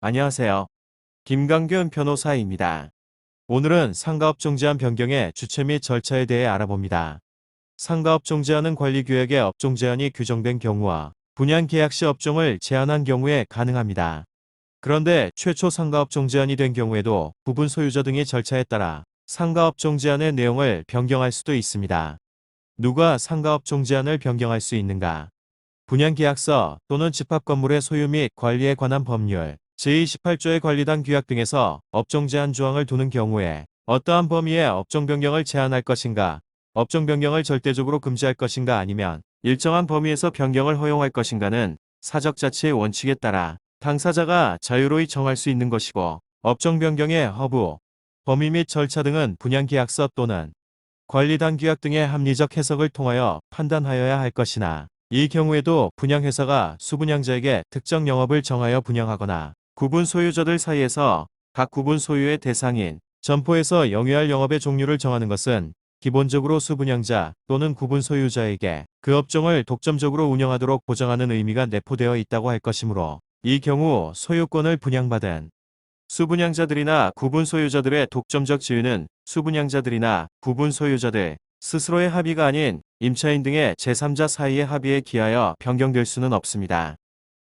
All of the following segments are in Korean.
안녕하세요. 김강균 변호사입니다. 오늘은 상가업종 제한 변경의 주체 및 절차에 대해 알아봅니다. 상가업종 제한은 관리규약의 업종 제한이 규정된 경우와 분양 계약 시 업종을 제한한 경우에 가능합니다. 그런데 최초 상가업종 제한이 된 경우에도 부분 소유자 등의 절차에 따라 상가업종 제한의 내용을 변경할 수도 있습니다. 누가 상가업종 제한을 변경할 수 있는가? 분양계약서 또는 집합건물의 소유 및 관리에 관한 법률, 제28조의 관리단 규약 등에서 업종 제한 조항을 두는 경우에 어떠한 범위의 업종 변경을 제한할 것인가, 업종 변경을 절대적으로 금지할 것인가 아니면 일정한 범위에서 변경을 허용할 것인가는 사적 자치의 원칙에 따라 당사자가 자유로이 정할 수 있는 것이고 업종 변경의 허브, 범위 및 절차 등은 분양 계약서 또는 관리단 규약 등의 합리적 해석을 통하여 판단하여야 할 것이나 이 경우에도 분양회사가 수분양자에게 특정 영업을 정하여 분양하거나 구분 소유자들 사이에서 각 구분 소유의 대상인 점포에서 영위할 영업의 종류를 정하는 것은 기본적으로 수분양자 또는 구분 소유자에게 그 업종을 독점적으로 운영하도록 보장하는 의미가 내포되어 있다고 할 것이므로 이 경우 소유권을 분양받은 수분양자들이나 구분 소유자들의 독점적 지위는 수분양자들이나 구분 소유자들 스스로의 합의가 아닌 임차인 등의 제3자 사이의 합의에 기하여 변경될 수는 없습니다.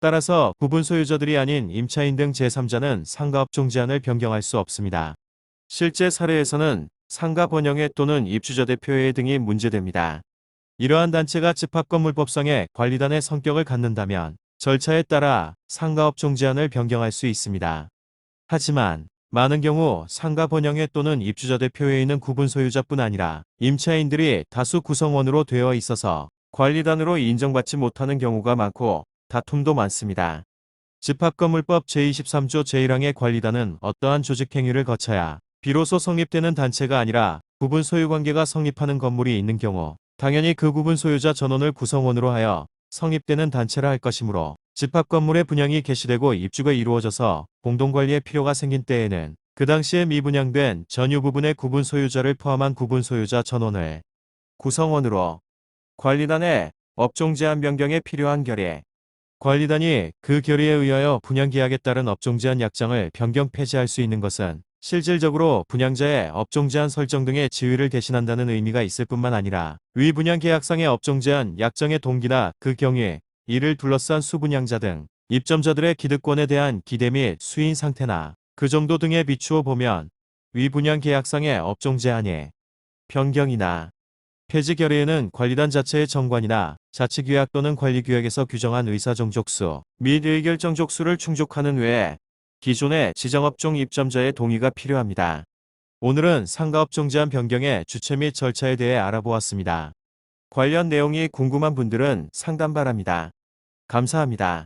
따라서 구분 소유자들이 아닌 임차인 등 제3자는 상가업종 제한을 변경할 수 없습니다. 실제 사례에서는 상가 번영회 또는 입주자 대표회 등이 문제됩니다. 이러한 단체가 집합건물법상의 관리단의 성격을 갖는다면 절차에 따라 상가업종 제한을 변경할 수 있습니다. 하지만 많은 경우 상가 번영회 또는 입주자 대표회에 있는 구분 소유자뿐 아니라 임차인들이 다수 구성원으로 되어 있어서 관리단으로 인정받지 못하는 경우가 많고 다툼도 많습니다. 집합건물법 제23조 제1항의 관리단은 어떠한 조직행위를 거쳐야 비로소 성립되는 단체가 아니라 구분 소유관계가 성립하는 건물이 있는 경우 당연히 그 구분 소유자 전원을 구성원으로 하여 성립되는 단체라 할 것이므로 집합건물의 분양이 개시되고 입주가 이루어져서 공동관리의 필요가 생긴 때에는 그 당시에 미분양된 전유 부분의 구분 소유자를 포함한 구분 소유자 전원을 구성원으로 관리단의 업종 제한 변경에 필요한 결의 관리단이 그 결의에 의하여 분양계약에 따른 업종 제한 약정을 변경 폐지할 수 있는 것은 실질적으로 분양자의 업종 제한 설정 등의 지위를 대신한다는 의미가 있을 뿐만 아니라 위 분양계약상의 업종 제한 약정의 동기나 그 경위, 이를 둘러싼 수분양자 등 입점자들의 기득권에 대한 기대 및 수인 상태나 그 정도 등에 비추어 보면 위 분양계약상의 업종 제한이 변경이나 폐지 결의에는 관리단 자체의 정관이나 자치규약 또는 관리규약에서 규정한 의사정족수 및 의결정족수를 충족하는 외에 기존의 지정업종 입점자의 동의가 필요합니다. 오늘은 상가업종 제한 변경의 주체 및 절차에 대해 알아보았습니다. 관련 내용이 궁금한 분들은 상담 바랍니다. 감사합니다.